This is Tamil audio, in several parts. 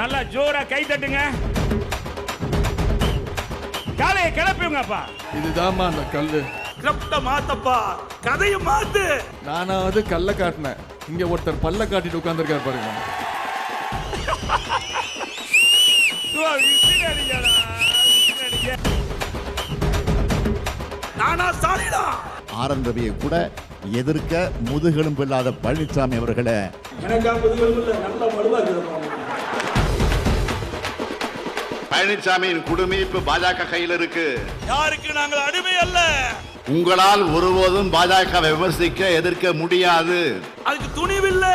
நல்லா ஜோரா கை தட்டுங்க. காலையை கிளப்புங்கப்பா இதுதாம்மா அந்த கல்லு. கிரப்ட மாத்தப்பா. கதையை மாத்து. நானாவது கல்லை காட்டினேன். இங்க ஒருத்தர் பல்ல காட்டிட்டு உட்காந்துருக்காரு பாருங்க. நானா சாலிடா. ஆர் ரவியை கூட எதிர்க்க முதுகெலும்பு இல்லாத பழனிசாமி அவர்களை எனக்கா புதுகள் நல்ல மடுவா இருக்கிறோம் பழனிசாமியின் குடுமீப்பு பாஜக கையில் இருக்கு. யாருக்கு நாங்கள் அடிமை அல்ல. உங்களால் ஒருபோதும் பாஜக விமர்சிக்க எதிர்க்க முடியாது. அதுக்கு துணிவில்ல.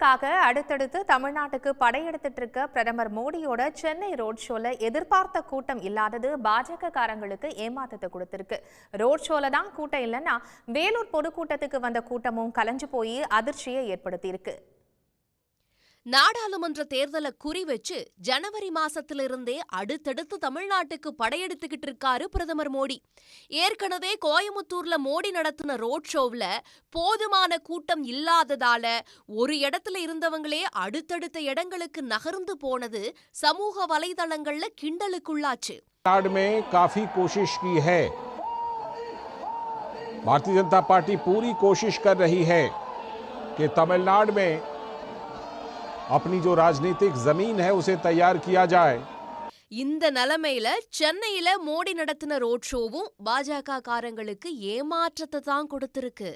தேர்தலுக்காக அடுத்தடுத்து தமிழ்நாட்டுக்கு படையெடுத்துட்டு இருக்க பிரதமர் மோடியோட சென்னை ரோட் ஷோல எதிர்பார்த்த கூட்டம் இல்லாதது பாஜக காரங்களுக்கு ஏமாத்தத்தை கொடுத்திருக்கு. ரோட் ஷோல தான் கூட்டம் இல்லைன்னா வேலூர் பொதுக்கூட்டத்துக்கு வந்த கூட்டமும் கலைஞ்சு போய் அதிர்ச்சியை ஏற்படுத்தியிருக்கு. நாடாளுமன்ற தேர்தலை குறி வச்சு ஜனவரி மாசத்திலிருந்தே அடுத்தடுத்து தமிழ்நாட்டுக்கு படையெடுத்துக்கிட்டு இருக்காரு பிரதமர் மோடி ஏற்கனவே கோயமுத்தூர்ல மோடி நடத்தின ரோட் ஷோவ்ல போதுமான கூட்டம் இல்லாததால ஒரு இடத்துல இருந்தவங்களே அடுத்தடுத்த இடங்களுக்கு நகர்ந்து போனது சமூக வலைதளங்கள்ல கிண்டலுக்குள்ளாச்சு तमिलनाडु में काफी कोशिश की है भारतीय जनता पार्टी पूरी कोशिश कर रही है कि तमिलनाडु में अपनी जो राजनीतिक जमीन है उसे तैयार किया जाए இந்த நிலைமையில சென்னையில மோடி நடத்தின ரோட் ஷோவும் பாஜக காரங்களுக்கு ஏமாற்றத்தை தான் கொடுத்திருக்கு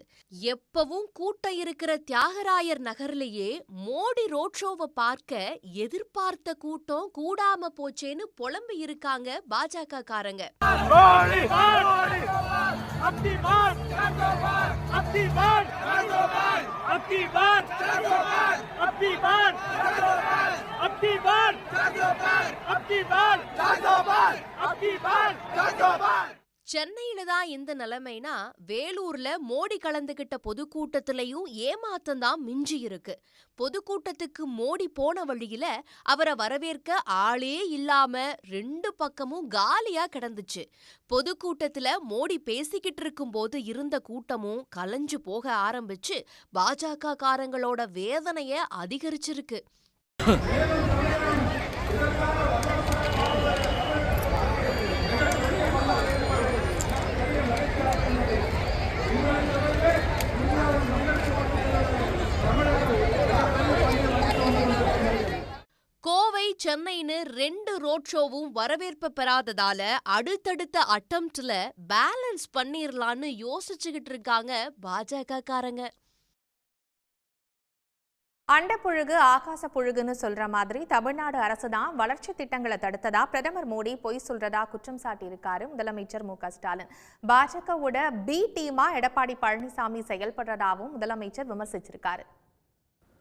எப்பவும் கூட்டம் இருக்கிற தியாகராயர் நகர்லயே மோடி ரோட் ஷோவை பார்க்க எதிர்பார்த்த கூட்டம் கூடாம போச்சேன்னு புலம்பி இருக்காங்க பாஜக காரங்க अब की बार अब की बार अब की बार अब की बार अब की बार अब की बार சென்னையில தான் இந்த நிலைமைனா வேலூர்ல மோடி கலந்துகிட்ட பொதுக்கூட்டத்திலையும் ஏமாத்தம் தான் மிஞ்சி இருக்கு. பொதுக்கூட்டத்துக்கு மோடி போன வழியில அவரை வரவேற்க ஆளே இல்லாம ரெண்டு பக்கமும் காலியா கிடந்துச்சு. பொதுக்கூட்டத்துல மோடி பேசிக்கிட்டு இருக்கும்போது இருந்த கூட்டமும் கலைஞ்சு போக ஆரம்பிச்சு பாஜக காரங்களோட வேதனைய அதிகரிச்சிருக்கு. மும்பை சென்னைன்னு ரெண்டு ரோட் ஷோவும் வரவேற்பு பெறாததால அடுத்தடுத்த அட்டம்ப்ட்ல பேலன்ஸ் பண்ணிரலான்னு யோசிச்சுக்கிட்டு இருக்காங்க பாஜக காரங்க அண்டப்புழுகு ஆகாச புழுகுன்னு சொல்ற மாதிரி தமிழ்நாடு அரசு தான் வளர்ச்சி திட்டங்களை தடுத்ததா பிரதமர் மோடி பொய் சொல்றதா குற்றம் சாட்டியிருக்காரு முதலமைச்சர் மு க ஸ்டாலின். பாஜகவோட பி டீமா எடப்பாடி பழனிசாமி செயல்படுறதாவும் முதலமைச்சர் விமர்சிச்சிருக்காரு.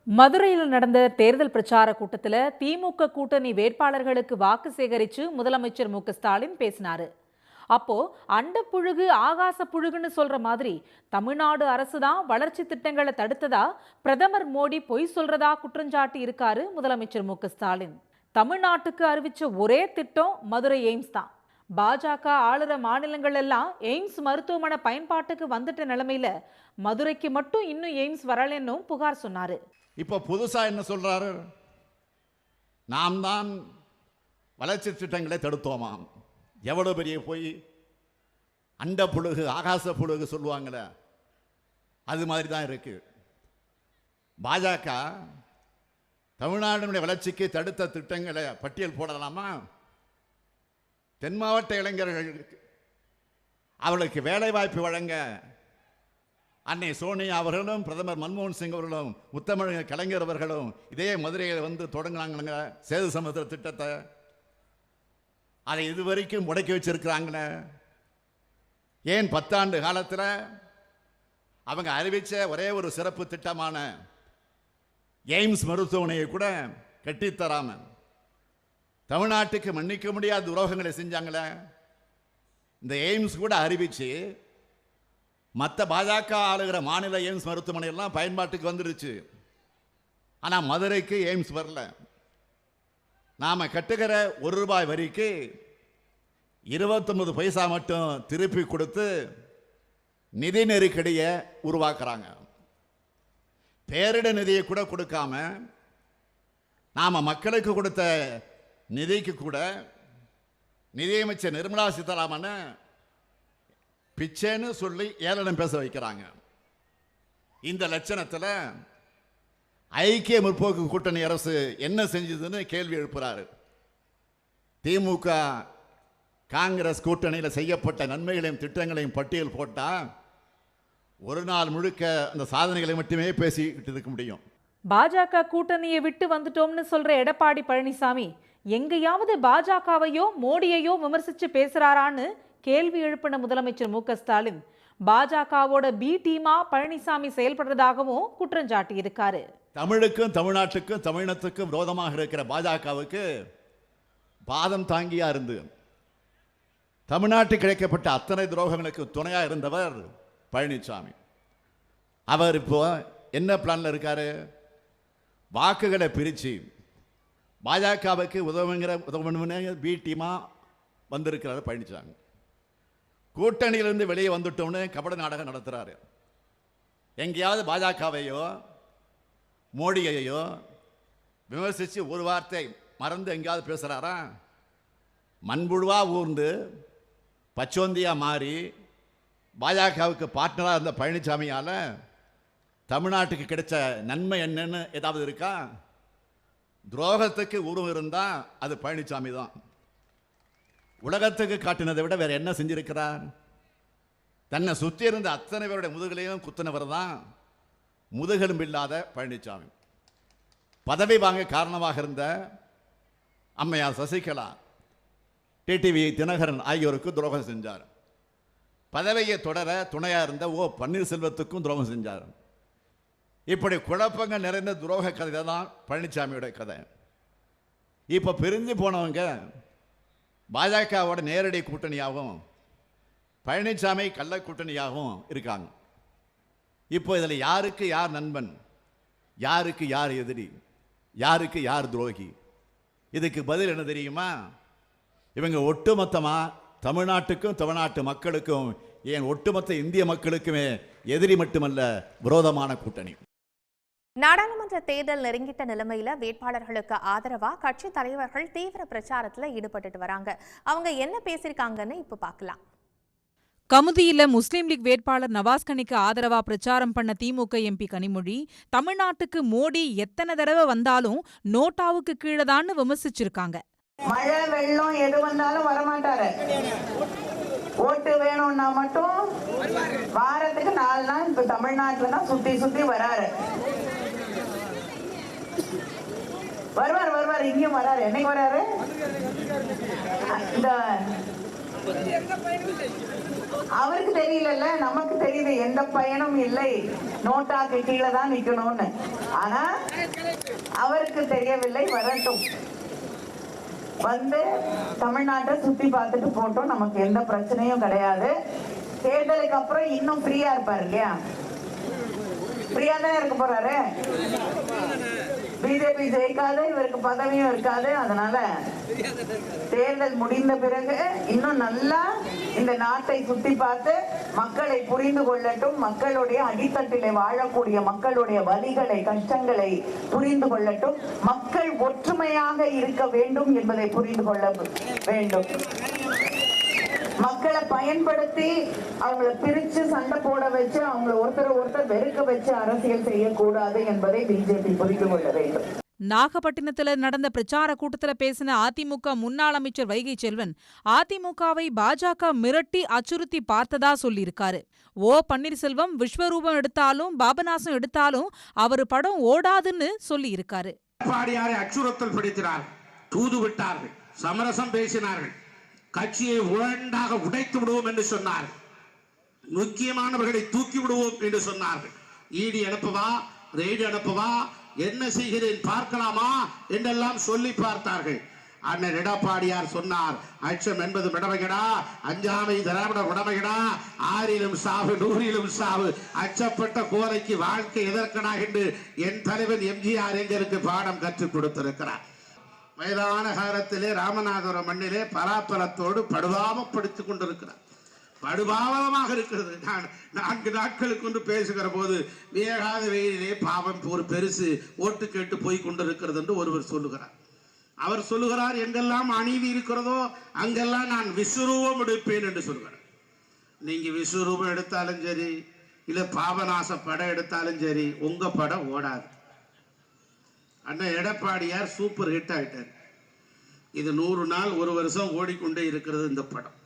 மதுரையில் நடந்த தேர்தல் பிரச்சார கூட்டத்தில் திமுக கூட்டணி வேட்பாளர்களுக்கு வாக்கு சேகரித்து முதலமைச்சர் மு ஸ்டாலின் பேசினார். அப்போ அண்ட புழுகு ஆகாச புழுகுன்னு சொல்ற மாதிரி தமிழ்நாடு அரசு தான் வளர்ச்சி திட்டங்களை தடுத்ததா? பிரதமர் மோடி பொய் சொல்றதா குற்றஞ்சாட்டி இருக்காரு முதலமைச்சர் மு ஸ்டாலின். தமிழ்நாட்டுக்கு அறிவிச்ச ஒரே திட்டம் மதுரை எய்ம்ஸ் தான். பாஜக ஆளுற மாநிலங்கள் எல்லாம் எய்ம்ஸ் மருத்துவமனை பயன்பாட்டுக்கு வந்துட்ட நிலைமையில மதுரைக்கு மட்டும் இன்னும் எய்ம்ஸ் வரலன்னும் புகார் சொன்னாரு. இப்போ புதுசாக என்ன சொல்கிறாரு நாம் தான் வளர்ச்சி திட்டங்களை தடுத்தோமாம். எவ்வளோ பெரிய போய்? அண்ட புழுகு ஆகாச புழுகு சொல்லுவாங்களே அது மாதிரி தான் இருக்கு. பாஜக தமிழ்நாட்டினுடைய வளர்ச்சிக்கு தடுத்த திட்டங்களை பட்டியல் போடலாமா? தென் மாவட்ட இளைஞர்களுக்கு அவர்களுக்கு வேலைவாய்ப்பு வழங்க அன்னை சோனியா அவர்களும் பிரதமர் மன்மோகன் சிங் அவர்களும் முத்தமிழக கலைஞர் அவர்களும் இதே மதுரையில் வந்து தொடங்கினாங்க சேது சமுத்திர திட்டத்தை. அதை இதுவரைக்கும் முடக்கி வச்சிருக்கிறாங்களே ஏன் பத்தாண்டு காலத்தில் அவங்க அறிவித்த ஒரே ஒரு சிறப்பு திட்டமான எய்ம்ஸ் மருத்துவமனையை கூட கட்டித்தராம தமிழ்நாட்டுக்கு மன்னிக்க முடியாத துரோகங்களை செஞ்சாங்களே. இந்த எய்ம்ஸ் கூட அறிவிச்சு மற்ற பாஜக ஆளுகிற மாநில எய்ம்ஸ் மருத்துவமனையெல்லாம் பயன்பாட்டுக்கு வந்துடுச்சு ஆனால் மதுரைக்கு எய்ம்ஸ் வரல. நாம் கட்டுகிற ஒரு ரூபாய் வரிக்கு இருபத்தொன்பது பைசா மட்டும் திருப்பி கொடுத்து நிதி நெருக்கடியை உருவாக்குறாங்க. பேரிட நிதியை கூட கொடுக்காம நாம் மக்களுக்கு கொடுத்த நிதிக்கு கூட நிதியமைச்சர் நிர்மலா சீதாராமன் பிச்சைன்னு சொல்லி ஏளனம் பேச வைக்கிறாங்க. இந்த லட்சணத்தில் ஐக்கிய முற்போக்கு கூட்டணி அரசு என்ன செஞ்சதுன்னு கேள்வி எழுப்புறாரு. திமுக காங்கிரஸ் கூட்டணியில் செய்யப்பட்ட நன்மைகளையும் திட்டங்களையும் பட்டியல் போட்டால் ஒரு நாள் முழுக்க அந்த சாதனைகளை மட்டுமே பேசிக்கிட்டு இருக்க முடியும். பாஜக கூட்டணியை விட்டு வந்துட்டோம்னு சொல்ற எடப்பாடி பழனிசாமி எங்கேயாவது பாஜகவையோ மோடியையோ விமர்சிச்சு பேசுறாரான்னு கேள்வி எழுப்பின முதலமைச்சர் மு ஸ்டாலின் பாஜகவோட பி டீமா பழனிசாமி செயல்படுறதாகவும் குற்றம் சாட்டியிருக்காரு. தமிழுக்கும் தமிழ்நாட்டுக்கும் தமிழினத்துக்கும் விரோதமாக இருக்கிற பாஜகவுக்கு பாதம் தாங்கியா இருந்து தமிழ்நாட்டுக்கு கிடைக்கப்பட்ட அத்தனை துரோகங்களுக்கு துணையா இருந்தவர் பழனிசாமி. அவர் இப்போ என்ன பிளான்ல இருக்காரு? வாக்குகளை பிரித்து பாஜகவுக்கு உதவுங்கிற உதவணும்னு பி டீமா வந்திருக்கிறார் பழனிசாமி. கூட்டணியிலிருந்து வெளியே வந்துட்டோம்னு கபட நாடகம் நடத்துகிறாரு எங்கேயாவது பாஜகவையோ மோடியையோ விமர்சித்து ஒரு வார்த்தை மறந்து எங்கேயாவது பேசுகிறாரா மண்புழுவாக ஊர்ந்து பச்சோந்தியா மாறி பாஜகவுக்கு பார்ட்னராக இருந்த பழனிசாமியால் தமிழ்நாட்டுக்கு கிடைச்ச நன்மை என்னன்னு ஏதாவது இருக்கா? துரோகத்துக்கு உருவம் இருந்தால் அது பழனிசாமி தான் உலகத்துக்கு காட்டினதை விட வேற என்ன செஞ்சிருக்கிறார்? தன்னை சுற்றி இருந்த அத்தனை பேருடைய முதுகலையும் குத்தினவர் தான் முதுகெலும்பு இல்லாத பழனிசாமி பதவி வாங்க காரணமாக இருந்த அம்மையார் சசிகலா டிடிவி தினகரன் ஆகியோருக்கு துரோகம் செஞ்சார். பதவியை தொடர துணையாக இருந்த ஓ பன்னீர்செல்வத்துக்கும் துரோகம் செஞ்சார். இப்படி குழப்பங்கள் நிறைந்த துரோக கதை தான் பழனிசாமியோட கதை. இப்போ பிரிஞ்சு போனவங்க பாஜகவோட நேரடி கூட்டணியாகவும் பழனிசாமி கள்ள கூட்டணியாகவும் இருக்காங்க. இப்போ இதில் யாருக்கு யார் நண்பன்? யாருக்கு யார் எதிரி? யாருக்கு யார் துரோகி? இதுக்கு பதில் என்ன தெரியுமா? இவங்க ஒட்டுமொத்தமாக தமிழ்நாட்டுக்கும் தமிழ்நாட்டு மக்களுக்கும் ஏன் ஒட்டுமொத்த இந்திய மக்களுக்குமே எதிரி மட்டுமல்ல விரோதமான கூட்டணி. நாடாளுமன்ற தேர்தல் நெருங்கிட்ட நிலைமையில வேட்பாளர்களுக்கு ஆதரவா கட்சி தலைவர்கள் தீவிர பிரச்சாரத்துல ஈடுபட்டுட்டு வராங்க. அவங்க என்ன பேசியிருக்காங்கன்னு இப்ப பார்க்கலாம். கமுதியில முஸ்லீம் லீக் வேட்பாளர் நவாஸ்கனிக்கு ஆதரவா பிரச்சாரம் பண்ண திமுக எம்பி கனிமொழி தமிழ்நாட்டுக்கு மோடி எத்தனை தடவை வந்தாலும் நோட்டாவுக்கு கீழே தான் விமர்சிச்சிருக்காங்க. மழை வெள்ளம் எது வந்தாலும் வரமாட்டாரு. ஓட்டு வேணும்னா மட்டும் வாரத்துக்கு நாலு நாள் இப்ப தமிழ்நாட்டுல தான் சுத்தி சுத்தி வராரு. வருவார் வருவார். இங்கேயும் வராரு. என்னைக்கு வராரு? இந்த அவருக்கு தெரியலல்ல. நமக்கு தெரியுது. எந்த பயனும் இல்லை. நோட்டாக்கு கீழே தான் நிக்கணும்னு. ஆனா அவருக்கு தெரியவில்லை. வரட்டும். வந்து தமிழ்நாட்டை சுத்தி பார்த்துட்டு போட்டோம். நமக்கு எந்த பிரச்சனையும் கிடையாது. தேர்தலுக்கு அப்புறம் இன்னும் ஃப்ரீயா இருப்பாரு இல்லையா? ஃப்ரீயா தான் இருக்க போறாரு? பிஜேபி ஜெயிக்காது இவருக்கு பதவியும் இருக்காது. அதனால தேர்தல் முடிந்த பிறகு இன்னும் நல்லா இந்த நாட்டை சுத்தி பார்த்து மக்களை புரிந்து கொள்ளட்டும் மக்களுடைய அடித்தட்டிலே வாழக்கூடிய மக்களுடைய வழிகளை கஷ்டங்களை புரிந்து கொள்ளட்டும். மக்கள் ஒற்றுமையாக இருக்க வேண்டும் என்பதை புரிந்து கொள்ள வேண்டும். பயன்படுத்தி அவங்கள பிரிச்சு சண்டை போட வச்சு அவங்கள ஒருத்தர் ஒருத்தர் வெறுக்க வச்சு அரசியல் செய்யக்கூடாது என்பதை பிஜேபி புரிந்து கொள்ள வேண்டும். நாகப்பட்டினத்துல நடந்த பிரச்சார கூட்டத்துல பேசின அதிமுக முன்னாள் அமைச்சர் வைகை செல்வன் அதிமுகவை பாஜக மிரட்டி அச்சுறுத்தி பார்த்ததா சொல்லியிருக்காரு. ஓ பன்னீர்செல்வம் விஸ்வரூபம் எடுத்தாலும் பாபநாசம் எடுத்தாலும் அவர் படம் ஓடாதுன்னு சொல்லியிருக்காரு. அச்சுறுத்தல் படுத்தினார். தூது விட்டார்கள் சமரசம் பேசினார்கள். கட்சியை உழண்டாக உடைத்து விடுவோம் என்று சொன்னார் முக்கியமானவர்களை தூக்கி விடுவோம் என்று சொன்னார்கள். ஈடி அனுப்பவா ரெய்டு அனுப்பவா என்ன செய்கிறேன் பார்க்கலாமா என்றெல்லாம் சொல்லி பார்த்தார்கள். அண்ணன் எடப்பாடியார் சொன்னார் அச்சம் என்பது விடமைகடா அஞ்சாமை திராவிட உடமைகடா ஆறிலும் சாவு நூறிலும் சாவு அச்சப்பட்ட கோரைக்கு வாழ்க்கை எதற்கடா என்று என் தலைவன் எம்ஜிஆர் எங்களுக்கு பாடம் கற்றுக் கொடுத்திருக்கிறார். வயதான காலத்திலே ராமநாதபுரம் மண்ணிலே பராப்பரத்தோடு படுபாவப்படுத்திக் கொண்டிருக்கிறார். படுபாவமாக இருக்கிறது. நான் நான்கு நாட்களுக்கு ஒன்று பேசுகிற போது வேகாத வெயிலே பாவம் ஒரு பெருசு ஓட்டு கேட்டு போய் கொண்டிருக்கிறது என்று ஒருவர் சொல்லுகிறார். அவர் சொல்லுகிறார் எங்கெல்லாம் அநீதி இருக்கிறதோ அங்கெல்லாம் நான் விஸ்வரூபம் எடுப்பேன் என்று சொல்கிறார் நீங்க விஸ்வரூபம் எடுத்தாலும் சரி இல்லை பாபநாச படம் எடுத்தாலும் சரி உங்க படம் ஓடாது. அண்ணன் எடப்பாடியார் சூப்பர் ஹிட் ஆயிட்டார். இது நூறு நாள் ஒரு வருஷம் ஓடிக்கொண்டே இருக்கிறது இந்த படம்.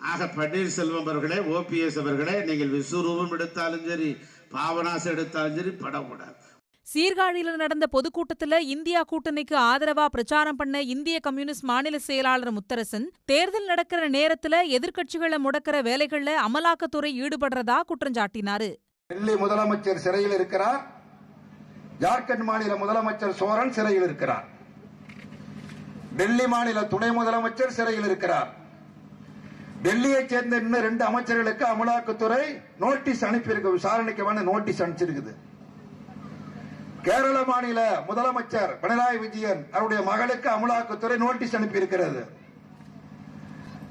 ஆக பன்னீர்செல்வம் அவர்களே ஓபிஎஸ் அவர்களே நீங்கள் விஸ்வரூபம் எடுத்தாலும் சரி பாபநாசம் எடுத்தாலும் சரி படம் ஓடாது. சீர்காழியில நடந்த பொதுக்கூட்டத்துல இந்தியா கூட்டணிக்கு ஆதரவா பிரச்சாரம் பண்ண இந்திய கம்யூனிஸ்ட் மாநில செயலாளர் முத்தரசன் தேர்தல் நடக்கிற நேரத்துல எதிர்க்கட்சிகளை முடக்கிற வேலைகள்ல அமலாக்கத்துறை ஈடுபடுறதா குற்றஞ்சாட்டினாரு டெல்லி முதலமைச்சர் சிறையில் இருக்கிறார். ஜார்க்கண்ட் மாநில முதலமைச்சர் சோரன் சிறையில் இருக்கிறார். டெல்லி மாநில துணை முதலமைச்சர் சிறையில் இருக்கிறார். டெல்லியை சேர்ந்த இன்னும் ரெண்டு அமைச்சர்களுக்கு அமலாக்கத்துறை நோட்டீஸ் அனுப்பியிருக்கு. விசாரணைக்கு வந்து நோட்டீஸ் அனுப்பிச்சிருக்குது. கேரள மாநில முதலமைச்சர் பினராயி விஜயன் அவருடைய மகளுக்கு அமலாக்கத்துறை நோட்டீஸ் அனுப்பியிருக்கிறது.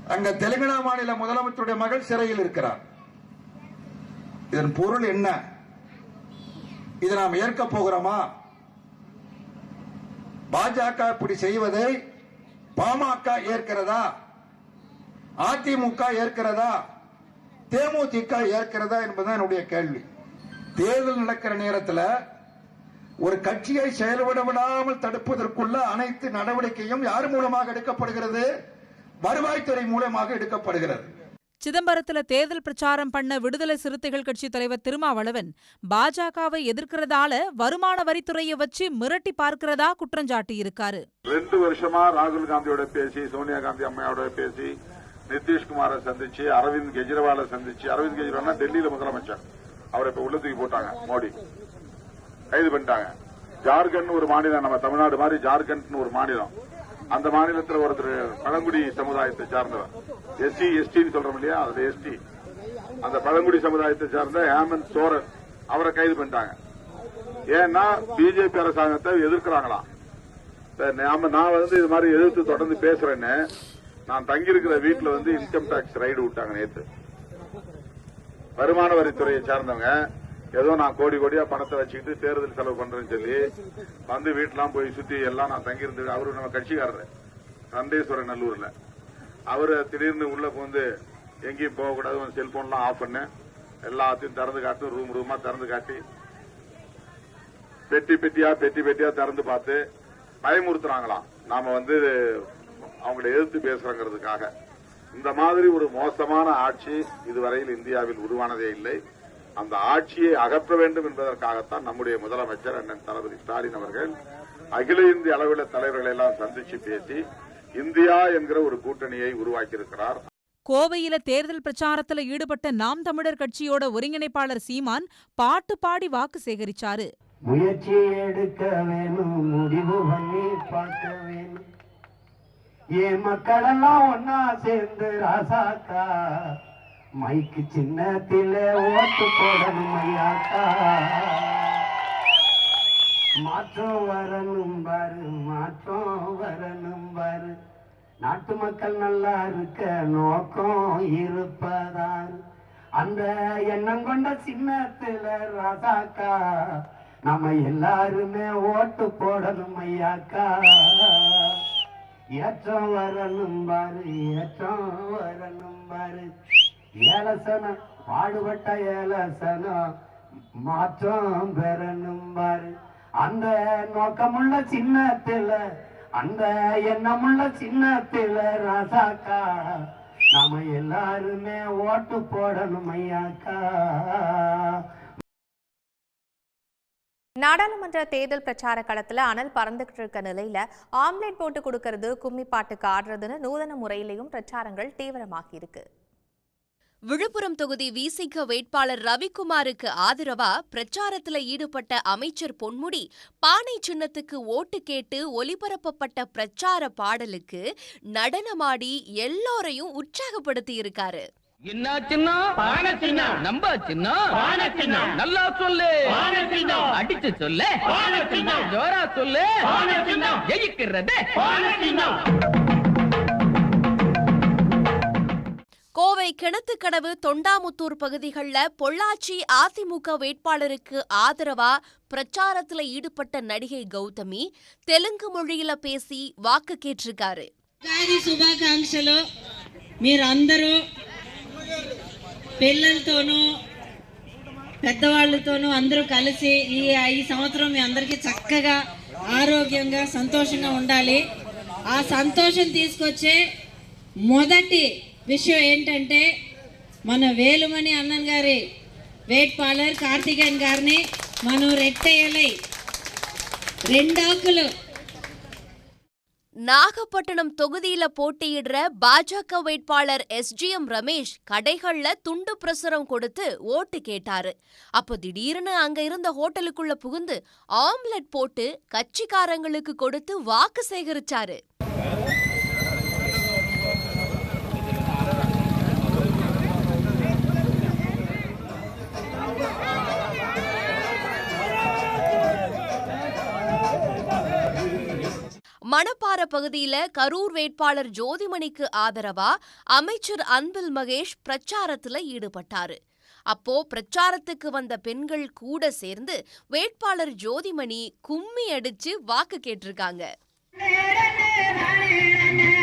அங்க தெலுங்கானா மாநில முதலமைச்சருடைய மகள் சிறையில் இருக்கிறார். இதன் பொருள் என்ன? இதை நாம் ஏற்க போகிறோமா? பாஜக இப்படி செய்வதை பாமக ஏற்கிறதா? அதிமுக ஏற்கிறதா? தேமுதிக ஏற்கிறதா என்பதுதான் என்னுடைய கேள்வி. தேர்தல் நடக்கிற நேரத்தில் ஒரு கட்சியை செயல்பட விடாமல் தடுப்பதற்குள்ள அனைத்து நடவடிக்கையும் யார் மூலமாக எடுக்கப்படுகிறது? வருவாய்த்துறை மூலமாக எடுக்கப்படுகிறது. சிதம்பரத்தில் தேர்தல் பிரச்சாரம் பண்ண விடுதலை சிறுத்தைகள் கட்சி தலைவர் திருமாவளவன் பாஜகவை எதிர்க்கிறதால வருமான வரித்துறையை வச்சு மிரட்டி பார்க்கிறதா குற்றஞ்சாட்டி இருக்காரு ரெண்டு வருஷமா ராகுல் காந்தியோட பேசி சோனியா காந்தி அம்மையோட பேசி நிதிஷ்குமாரை சந்திச்சு அரவிந்த் கெஜ்ரிவாலை சந்திச்சு அரவிந்த் கெஜ்ரிவால் டெல்லியில முதலமைச்சர். அவரை இப்ப உள்ள தூக்கி போட்டாங்க மோடி. கைது பண்ணிட்டாங்க. ஜார்க்கண்ட் ஒரு மாநிலம் நம்ம தமிழ்நாடு மாதிரி ஜார்க்கண்ட் ஒரு மாநிலம். அந்த மாநிலத்தில் ஒருத்தர் பழங்குடி சமுதாயத்தை சார்ந்தவர். எஸ்சி எஸ்டின்னு சொல்றோம் இல்லையா? அதுல எஸ்டி அந்த பழங்குடி சமுதாயத்தை சார்ந்த ஹேமந்த் சோரன். அவரை கைது பண்ணிட்டாங்க. ஏன்னா பிஜேபி அரசாங்கத்தை எதிர்க்கிறாங்களாம் நான் வந்து இது மாதிரி எதிர்த்து தொடர்ந்து பேசுறேன்னு நான் தங்கியிருக்கிற வீட்டில் வந்து இன்கம் டாக்ஸ் ரைடு விட்டாங்க நேற்று வருமான வரித்துறையை சார்ந்தவங்க. ஏதோ நான் கோடி கோடியா பணத்தை வச்சுக்கிட்டு தேர்தல் செலவு பண்றேன்னு சொல்லி வந்து வீட்டெல்லாம் போய் சுத்தி எல்லாம் நான் தங்கியிருந்து அவரு நம்ம கட்சிக்காரர் சண்டேஸ்வரன் நல்லூர்ல. அவரு திடீர்னு உள்ள வந்து எங்கேயும் போகக்கூடாது செல்போன்லாம் ஆஃப் பண்ணு. எல்லாத்தையும் திறந்து காட்டு ரூம் ரூமா திறந்து காட்டி. பெட்டி பெட்டியா பெட்டி பெட்டியா திறந்து பார்த்து பயமுறுத்துறாங்களாம். நாம வந்து அவங்களை எதிர்த்து பேசுறங்கிறதுக்காக. இந்த மாதிரி ஒரு மோசமான ஆட்சி இதுவரையில் இந்தியாவில் உருவானதே இல்லை. அந்த ஆட்சியை அகற்ற வேண்டும் என்பதற்காகத்தான் நம்முடைய முதலமைச்சர் அண்ணன் தளபதி ஸ்டாலின் அவர்கள் அகில இந்திய அளவில் தலைவர்களை எல்லாம் சந்திச்சு பேசி இந்தியா என்கிற ஒரு கூட்டணியை உருவாக்கியிருக்கிறார். கோவையில தேர்தல் பிரச்சாரத்துல ஈடுபட்ட நாம் தமிழர் கட்சியோட ஒருங்கிணைப்பாளர் சீமான் பாட்டு பாடி வாக்கு சேகரிச்சாரு. முயற்சி எடுக்க வேணும் முடிவு பண்ணி பார்க்க வேணும். என் மக்கள் எல்லாம் ஒன்னா சேர்ந்து ராசாக்கா மைக்கு சின்னத்தில ஓட்டு போடணும் ஐயாக்கா மாற்றம் வரணும் பாரு மாற்றம் வரணும் பாரு. நாட்டு மக்கள் நல்லா இருக்க நோக்கம் இருப்பதாரு அந்த எண்ணம் கொண்ட சின்னத்துல ராசாக்கா நம்ம எல்லாருமே ஓட்டு போடணும் ஐயாக்கா. ஏற்றம் வரணும் பாரு ஏற்றம் வரணும் பாரு. ஏலசனம் பாடுபட்ட ஏலசனம் மாற்றம் பெறணும் பாரு. அந்த நோக்கமுள்ள சின்னத்தில அந்த எண்ணமுள்ள சின்னத்தில ராசாக்கா நாம எல்லாருமே ஓட்டு போடணும் ஐயாக்கா. நாடாளுமன்ற தேர்தல் பிரச்சார களத்துல அனல் பறந்துகிட்டு இருக்க நிலையில ஆம்லேட் போட்டு கொடுக்கறது கும்மி பாட்டுக்கு ஆடுறதுன்னு நூதன முறையிலையும் பிரச்சாரங்கள் தீவிரமாகி இருக்கு. விழுப்புரம் தொகுதி விசிக வேட்பாளர் ரவிக்குமாருக்கு ஆதரவா பிரச்சாரத்துல ஈடுபட்ட அமைச்சர் பொன்முடி பானை சின்னத்துக்கு ஓட்டு கேட்டு ஒலிபரப்பப்பட்ட பிரச்சார பாடலுக்கு நடனமாடி எல்லோரையும் உற்சாகப்படுத்தி இருக்காரு. என்ன சின்ன பான சின்ன நம்ப சின்ன பான சின்ன நல்லா சொல்லு. அடிச்சு சொல்லு. ஜோரா சொல்லு. ஜெயிக்கிறது. கோவை கிணத்துக்கடவு தொண்டாமுத்தூர் பகுதிகளில் பொள்ளாச்சி அதிமுக வேட்பாளருக்கு ஆதரவா பிரச்சாரத்துல ஈடுபட்ட நடிகை கௌதமி தெலுங்கு மொழியில பேசி வாக்கு கேட்டிருக்காரு ఉగాది శుభాకాంక్షలు మీరందరూ పిల్లలతోనూ పెద్దవాళ్ళతోనూ అందరూ కలిసి ఈ ఈ సంవత్సరం మీ అందరికీ చక్కగా ఆరోగ్యంగా సంతోషంగా ఉండాలి ఆ సంతోషం తీసుకొచ్చే మొదటి విషయం ఏంటంటే మన వేలుమణి అన్నన్ గారి వేట్పాలర్ కార్తికేయన్ గారిని మనం రెట్టేయాలి రెండాకులు நாகப்பட்டினம் தொகுதியில போட்டியிடுற பாஜக வேட்பாளர் எஸ்ஜிஎம் ரமேஷ் கடைகள்ல துண்டு பிரசுரம் கொடுத்து ஓட்டு கேட்டாரு அப்போ திடீர்னு அங்க இருந்த ஹோட்டலுக்குள்ள புகுந்து ஆம்லெட் போட்டு கட்சிக்காரங்களுக்கு கொடுத்து வாக்கு சேகரிச்சாரு மணப்பாற பகுதியில கரூர் வேட்பாளர் ஜோதிமணிக்கு ஆதரவா அமைச்சர் அன்பில் மகேஷ் பிரச்சாரத்துல ஈடுபட்டாரு. அப்போ பிரச்சாரத்துக்கு வந்த பெண்கள் கூட சேர்ந்து வேட்பாளர் ஜோதிமணி கும்மி அடிச்சு வாக்கு கேட்டிருக்காங்க.